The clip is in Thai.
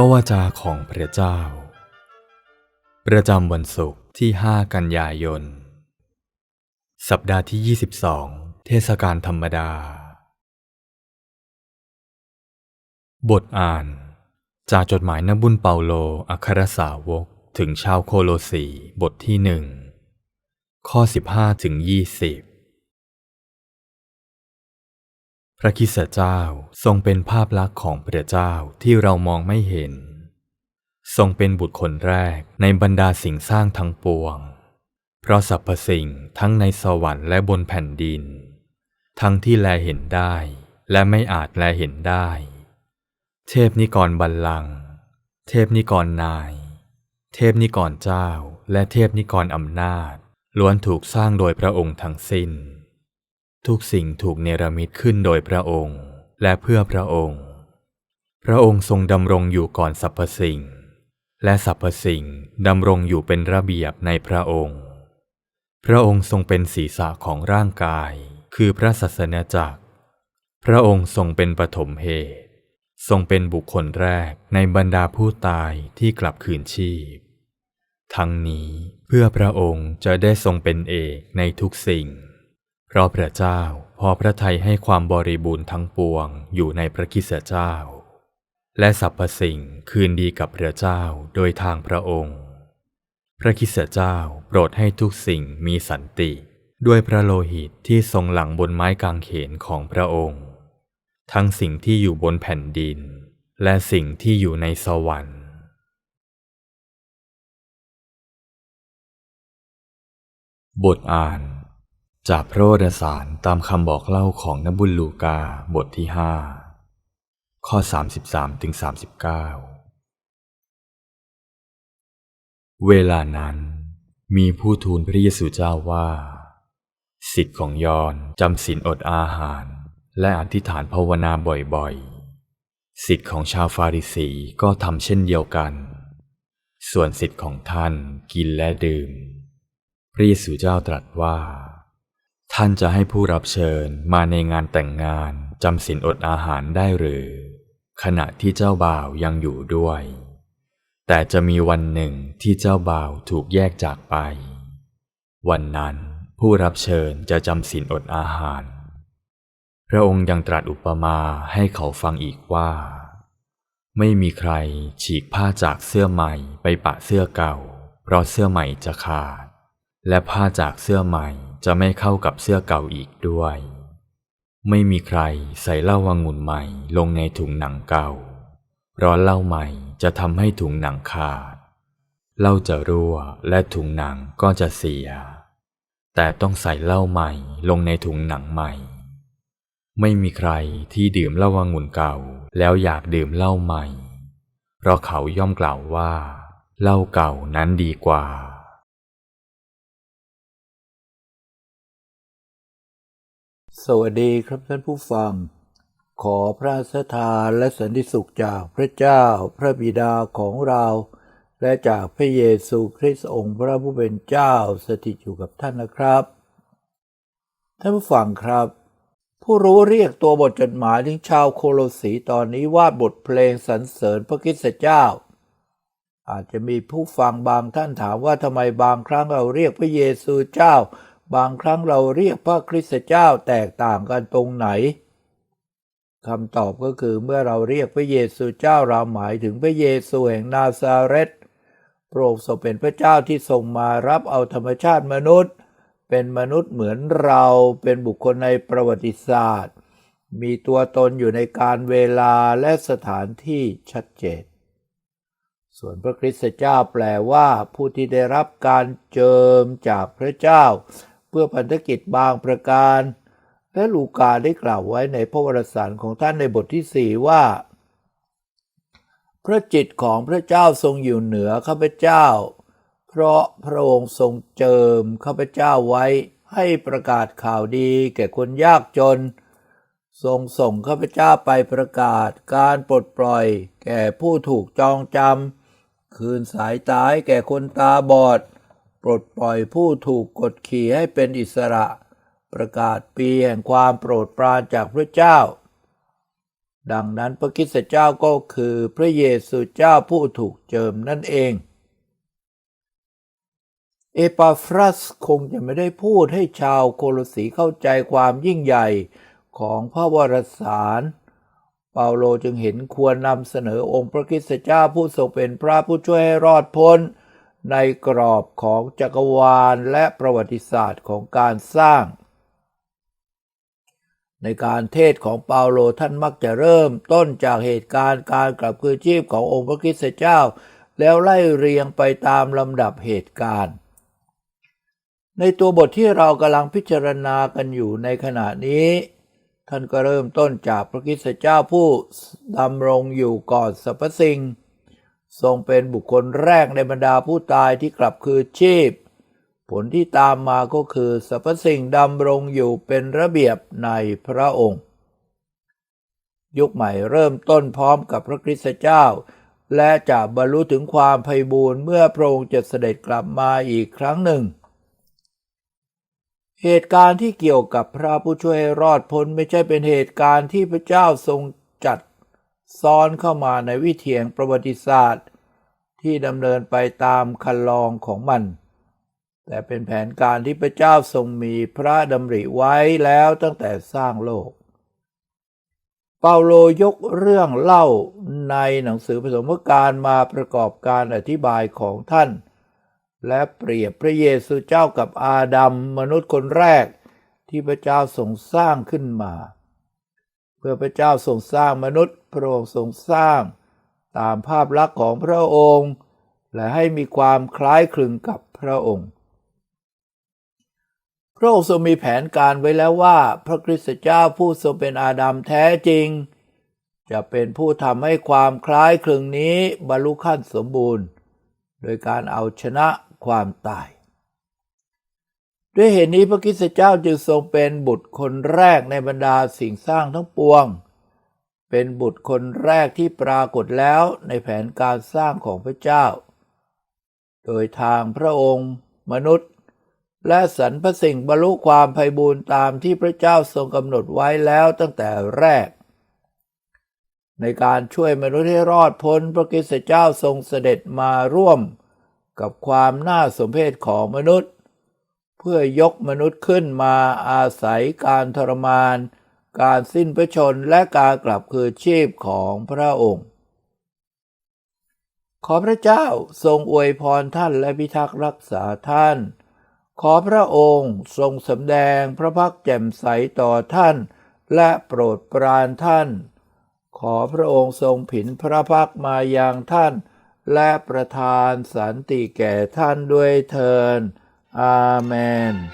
ระวจาของพระเจ้า ประจำวันศุกร์ที่ 5 กันยายน สัปดาห์ที่ 22 เทศกาลธรรมดา บทอ่าน จากจดหมายนบุญเปาโลอัครสาวกถึงชาวโคโลสีบทที่หนึ่งข้อ 15ถึง20 พระคิสตเจ้าทรงเป็นภาพลักษณ์ของพระเจ้าที่เรามองไม่เห็น ทรงเป็นบุตรคนแรกในบรรดาสิ่งสร้างทั้งปวง เพราะสรรพสิ่งทั้งในสวรรค์และบนแผ่นดิน ทั้งที่แลเห็นได้ และไม่อาจแลเห็นได้ เทพนิกรบัลลัง เทพนิกรนาย เทพนิกรเจ้า และเทพนิกรอำนาจ ล้วนถูกสร้างโดยพระองค์ทั้งสิ้น ทุกสิ่งถูกเนรมิตขึ้นโดยพระองค์ และเพื่อพระองค์ พระองค์ทรงดำรงอยู่ก่อนสรรพสิ่ง และสรรพสิ่งดำรงอยู่เป็นระเบียบในพระองค์ พระองค์ทรงเป็นศีรษะของร่างกาย คือพระศาสนจักร พระองค์ทรงเป็นปฐมเหตุ ทรงเป็นบุคคลแรกในบรรดาผู้ตายที่กลับคืนชีพ ทั้งนี้เพื่อพระองค์จะได้ทรงเป็นเอกในทุกสิ่ง เพราะพระเจ้าพอพระทัยให้ความบริบูรณ์ทั้งปวงอยู่ในพระคิสเจ้า และสรรพสิ่งคืนดีกับพระเจ้าโดยทางพระองค์ พระคิสเจ้าโปรดให้ทุกสิ่งมีสันติ ด้วยพระโลหิตที่ทรงหลังบนไม้กางเขนของพระองค์ ทั้งสิ่งที่อยู่บนแผ่นดิน และสิ่งที่อยู่ในสวรรค์บทอ่าน จากพระวรสารตามคำบอกเล่าของนบุญลูกาบทที่ห้าข้อ 33ถึง39 เวลานั้นมีผู้ทูลพระเยซูเจ้าว่า สิทธิ์ของยอนจำศีลอดอาหาร และอธิษฐานภาวนาบ่อยๆ สิทธิ์ของชาวฟาริสีก็ทำเช่นเดียวกัน ส่วนสิทธิ์ของท่านกินและดื่ม พระเยซูเจ้าตรัสว่า ท่านจะให้ผู้รับเชิญมาในงานแต่งงานจำศีลอดอาหารได้หรือ ขณะที่เจ้าบ่าวยังอยู่ด้วย แต่จะมีวันหนึ่งที่เจ้าบ่าวถูกแยกจากไป วันนั้นผู้รับเชิญจะจำศีลอดอาหาร พระองค์ยังตรัสอุปมาให้เขาฟังอีกว่า ไม่มีใครฉีกผ้าจากเสื้อใหม่ไปปะเสื้อเก่า เพราะเสื้อใหม่จะขาด และผ้าจากเสื้อใหม่ จะไม่เข้ากับเสื้อเก่าอีกด้วย ไม่มีใครใส่เหล้าวางุ่นใหม่ลงในถุงหนังเก่าเพราะเหล้าใหม่จะทำให้ถุงหนังขาด เหล้าจะรั่วและถุงหนังก็จะเสีย แต่ต้องใส่เหล้าใหม่ลงในถุงหนังใหม่ ไม่มีใครที่ดื่มเหล้าวางุ่นเก่าแล้วอยากดื่มเหล้าใหม่ เพราะเขาย่อมกล่าวว่าเหล้าเก่านั้นดีกว่า สวัสดีครับท่านผู้ฟัง ขอพระสถานและสันติสุขจากพระเจ้าพระบิดาของเรา และจากพระเยซูคริสต์องค์พระผู้เป็นเจ้าสถิตอยู่กับท่านนะครับ ท่านผู้ฟังครับ ผู้รู้เรียกตัวบทจดหมายถึงชาวโคโลสีตอนนี้ว่าบทเพลงสรรเสริญพระคริสตเจ้า อาจจะมีผู้ฟังบางท่านถามว่าทำไมบางครั้งเราเรียกพระเยซูเจ้า บางครั้งเราเรียกพระคริสตเจ้าแตกต่างกันตรงไหนคำตอบก็คือเมื่อเราเรียกพระเยซูเจ้าเราหมายถึงพระเยซูแห่งนาซาเรตพระองค์ทรงเป็นพระเจ้าที่ทรงมารับเอาธรรมชาติมนุษย์ เป็นมนุษย์เหมือนเราเป็นบุคคลในประวัติศาสตร์ มีตัวตนอยู่ในการเวลาและสถานที่ชัดเจน ส่วนพระคริสตเจ้าแปลว่าผู้ที่ได้รับการเจิมจากพระเจ้า เพื่อพันธกิจบางประการ และลูกาได้กล่าวไว้ในพระวรสารของท่านในบทที่สี่ว่า พระจิตของพระเจ้าทรงอยู่เหนือข้าพเจ้า เพราะพระองค์ทรงเจิมข้าพเจ้าไว้ให้ประกาศข่าวดีแก่คนยากจน ทรงส่งข้าพเจ้าไปประกาศการปลดปล่อย แก่ผู้ถูกจองจำคืนสายตาให้แก่คนตาบอด ปลดปล่อยผู้ถูกกดขี่ให้เป็นอิสระ ประกาศปีแห่งความโปรดปรานจากพระเจ้า ดังนั้นพระคริสตเจ้าก็คือพระเยซูเจ้าผู้ถูกเจิมนั่นเอง เอปาฟรัสคงจะไม่ได้พูดให้ชาวโคลสีเข้าใจความยิ่งใหญ่ของพระวรสาร เปาโลจึงเห็นควรนำเสนอองค์พระคริสตเจ้าผู้ทรงเป็นพระผู้ช่วยให้รอดพ้น ในกรอบของจักรวาลและประวัติศาสตร์ของการสร้าง ในการเทศของเปาโลท่านมักจะเริ่มต้นจากเหตุการณ์การกลับคืนชีพขององค์พระคริสตเจ้า แล้วไล่เรียงไปตามลำดับเหตุการณ์ ในตัวบทที่เรากำลังพิจารณากันอยู่ในขณะนี้ท่านก็เริ่มต้นจากพระคริสตเจ้าผู้ดำรงอยู่ก่อนสรรพสิ่ง ทรงเป็นบุคคลแรกในบรรดาผู้ตายที่กลับคืนชีพ ผลที่ตามมาก็คือสรรพสิ่งดำรงอยู่เป็นระเบียบในพระองค์ ยุคใหม่เริ่มต้นพร้อมกับพระคริสตเจ้า และจะบรรลุถึงความไพบูรณ์เมื่อพระองค์จะเสด็จกลับมาอีกครั้งหนึ่ง เหตุการณ์ที่เกี่ยวกับพระผู้ช่วยรอดพ้นไม่ใช่เป็นเหตุการณ์ที่พระเจ้าทรง ซ้อนเข้ามาในวิถีแห่งประวัติศาสตร์ ที่ดำเนินไปตามคันลองของมัน แต่เป็นแผนการที่พระเจ้าทรงมีพระดำริไว้แล้วตั้งแต่สร้างโลก เปาโลยกเรื่องเล่าในหนังสือผสมการมาประกอบการอธิบายของท่าน และเปรียบพระเยซูเจ้ากับอาดัมมนุษย์คนแรกที่พระเจ้าทรงสร้างขึ้นมา เพื่อพระเจ้าทรงสร้างมนุษย์พระองค์ทรงสร้าง ตามภาพลักษณ์ของพระองค์ และให้มีความคล้ายคลึงกับพระองค์ พระองค์ทรงมีแผนการไว้แล้วว่า พระคริสตเจ้าผู้ทรงเป็นอาดัมแท้จริง จะเป็นผู้ทำให้ความคล้ายคลึงนี้บรรลุขั้นสมบูรณ์ โดยการเอาชนะความตาย ด้วยเหตุนี้พระคริสตเจ้าจึงทรงเป็นบุตรคนแรกในบรรดาสิ่งสร้างทั้งปวง เป็นบุตรคนแรกที่ปรากฏแล้วในแผนการสร้างของพระเจ้า โดยทางพระองค์ มนุษย์ และสรรพสิ่งบรรลุความไพบูรณ์ตามที่พระเจ้าทรงกำหนดไว้แล้วตั้งแต่แรก ในการช่วยมนุษย์ให้รอดพ้นพระคิสตเจ้าทรงเสด็จมาร่วม กับความน่าสมเพชของมนุษย์ พื่อยกมนุษย์ขึ้นมาอาศัยการทรมาน การสิ้นพระชนและการกลับคืนชีพของพระองค์ ขอพระเจ้าทรงอวยพรท่านและพิทักษ์รักษาท่าน ขอพระองค์ทรงสำแดงพระพักแจ่มใสต่อท่าน และโปรดปรานท่าน ขอพระองค์ทรงผินพระพักมาอยังท่าน และประทานสันติแก่ท่านด้วยเทิน Amen.